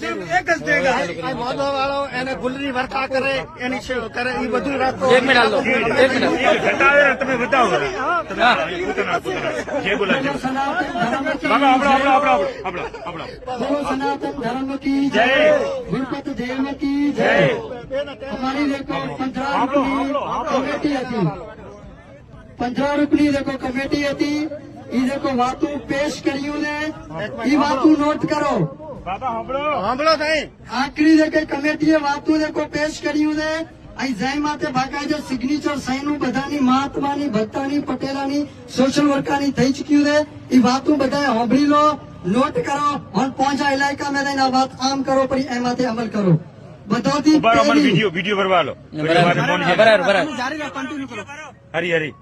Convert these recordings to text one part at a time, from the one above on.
સિર્ફ એક જ આ મોદો એ જે બોલા છે બાબા કમિટી હતી એ વાતું પેશ કર્યું ને એ વાતું નોટ કરો. આખરી જે કમિટીએ વાતું જે પેશ કર્યું છે અહીં જય માટે બાકાયદે સિગ્નેચર સાઈનું બધાની મહાત્માની ભત્તાની પટેલાની સોશિયલ વર્કરની થઈ ચૂક્યું છે. એ વાતું બધાએ સાંભળી લો નોટ કરો અને પહોંચા ઇલાકા મેં આ વાત આમ કરો પછી એમાંથી અમલ કરો. બધાથી વીડિયો વીડિયો ભરવા લો. હરી હરી.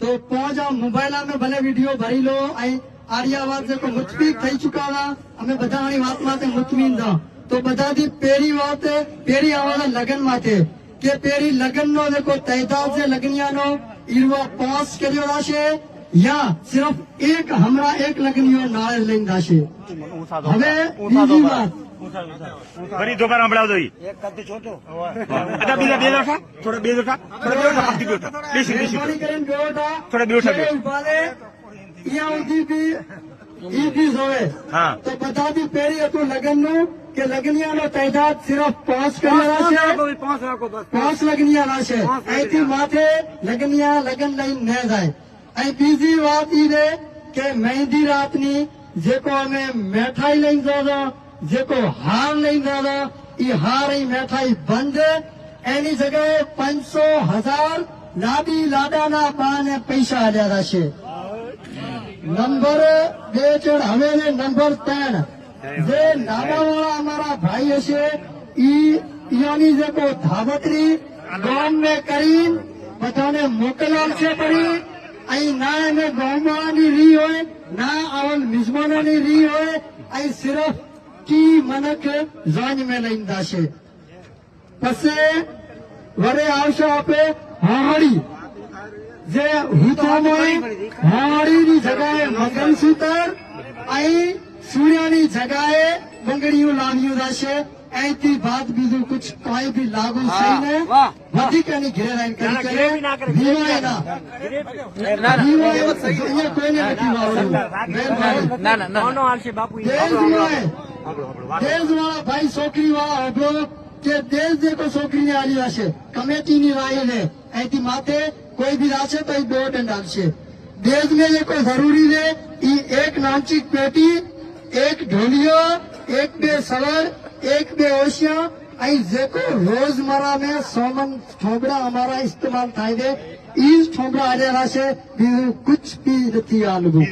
તો પહોંચા મોબાઈલ અમે ભલે વીડિયો ભરી લો અહીં આર્યાવાદ થઈ અમે બધાની વાત માટે મુતમીન તો બધાથી વાત આવવાના લગ્ન માટે. કે છે લગ્નિયાનો? ઈરવો પાસ કર્યો હશે યા સિર્ફ એક હમણાં એક લગ્નિયો નાળે લઈને જશે હવે બીજી વાત. ફરી દોબારા સંભળાવજો. એક કદી છોટો અચ્છા, બીજા બે થોડા બે થોડા બે બેસી બેસી. થોડા બે. અહીંયા સુધી બી ઈ બી તો બધાથી પહેરી હતું લગ્નનું કે લગ્નિયાનો તૈદાદ સિર્ફ પાંચ કરેલા છે? પાંચ રાખો બસ. પાંચ લગ્નિયા છે. અહીંથી માથે લગ્નિયા લગ્ન લઈને ન જાય. અહીં બીજી વાત ઈ છે કે મહેંદી રાતની જેકો અમે મેઠાઈ લઈને જતો જેકો હાર લઈને જતો ઈ હાર ઈ મેઠાઈ બંધ. એની જગ્યાએ પાંચસો હજાર લાડી લાડાના બાને પૈસા આલ્યા છે. નંબર બે જણ હવે ને નંબર ત્રણ. જે નાનાવાળા અમારા ભાઈ હશે ઈ ઈયાની જે કોઈ ધાબકરી ગામ ને કરી બધાને મોકલાવશે પડી. અહીં ના એને ગામવાળાની રી હોય ના આવન મિજમાનોની રી હોય અહીં સિર્ફ ટી મનક જાન મેં લઈને દાશે. પછી વરે આવશે આપે હાડી જે હુતામોય માળીની જગાએ મંગલસૂત્ર અહીં સૂર્યની જગાએ બંગડીયું લાવ્યું થશે અહીંથી બાદ બીજું કુછ કોઈ બી લાગુ થઈને વધી કે ઘેર આવીને કરી કરે ના ના ના વિવાય અહીંયા કોઈને નથી વાવડું મહેરબાની ના ના ના દેશમાં દેશવાળા ભાઈ છોકરી વાળા હોભળો કે દેશ દેખો છોકરીને હારી રહેશે કમેટીની રાય લે માથે કોઈ બી રાશે તો એ દો દંડ આપશે. દેશને દેખો જરૂરી છે એ એક નામચી પેટી, એક ઢોલિયો, એક બે સવાર એક બે ઓશિયા, અહીં જેકો રોજમરાને સોમન થોબડા અમારા ઇસ્તેમાલ થાય છે ઈ છોકરા આલેલા છે બીજું કુછ બી નથી આલવું.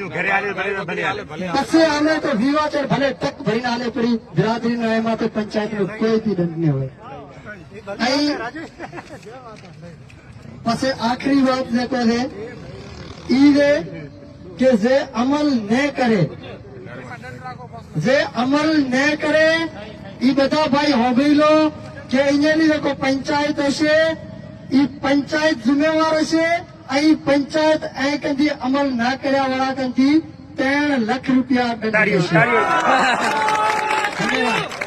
પછી આને તો વિવાચર ભલે ટક ભરીને આલે પડી બિરાદરીનો એમાં તો પંચાયતનો કોઈ બી દંડ નહીં હોય. પછી આખરી વાત જે કહે છે ઈ રે કે જે અમલ ને કરે જે અમલ ને કરે ઈ બધા ભાઈ હોભી લો કે અહીંયાની લોકો પંચાયત હશે ઈ પંચાયત જિમ્મેવાર હશે અહીં પંચાયત અહીં કંથી અમલ ના કર્યા વાળા કંથી ત્રણ લાખ રૂપિયા દંડ.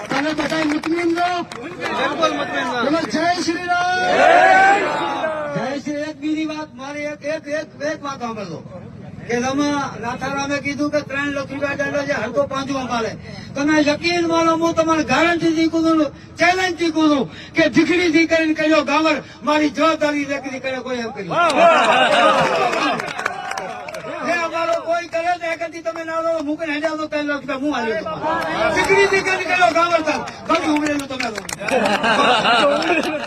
તમે બધા મુતમિન બોલો જય શ્રી રામ. જય શ્રી એક બીજી વાત મારી એક એક એક એક વાત સાંભળો કે તમે નાથારામે કીધું કે ત્રણ લાખ રૂપિયા દંડો છે હરકો પાંચું અંબાલે તમે યકીન માનો હું તમારે ગારંટી થી કીધું ચેલેન્જથી કીધું કે દીકરી થી કરીને કર્યો ગામર મારી જવાબદારી લેખી કરે કોઈ એમ કર્યું. અમારો કોઈ કરે તો એકથી તમે ના લો મૂકીને તો ત્રણ હું હાલ્યો દીકરી થી કરીને કર્યો ગામર તક બધું ઉમેરેલું તમે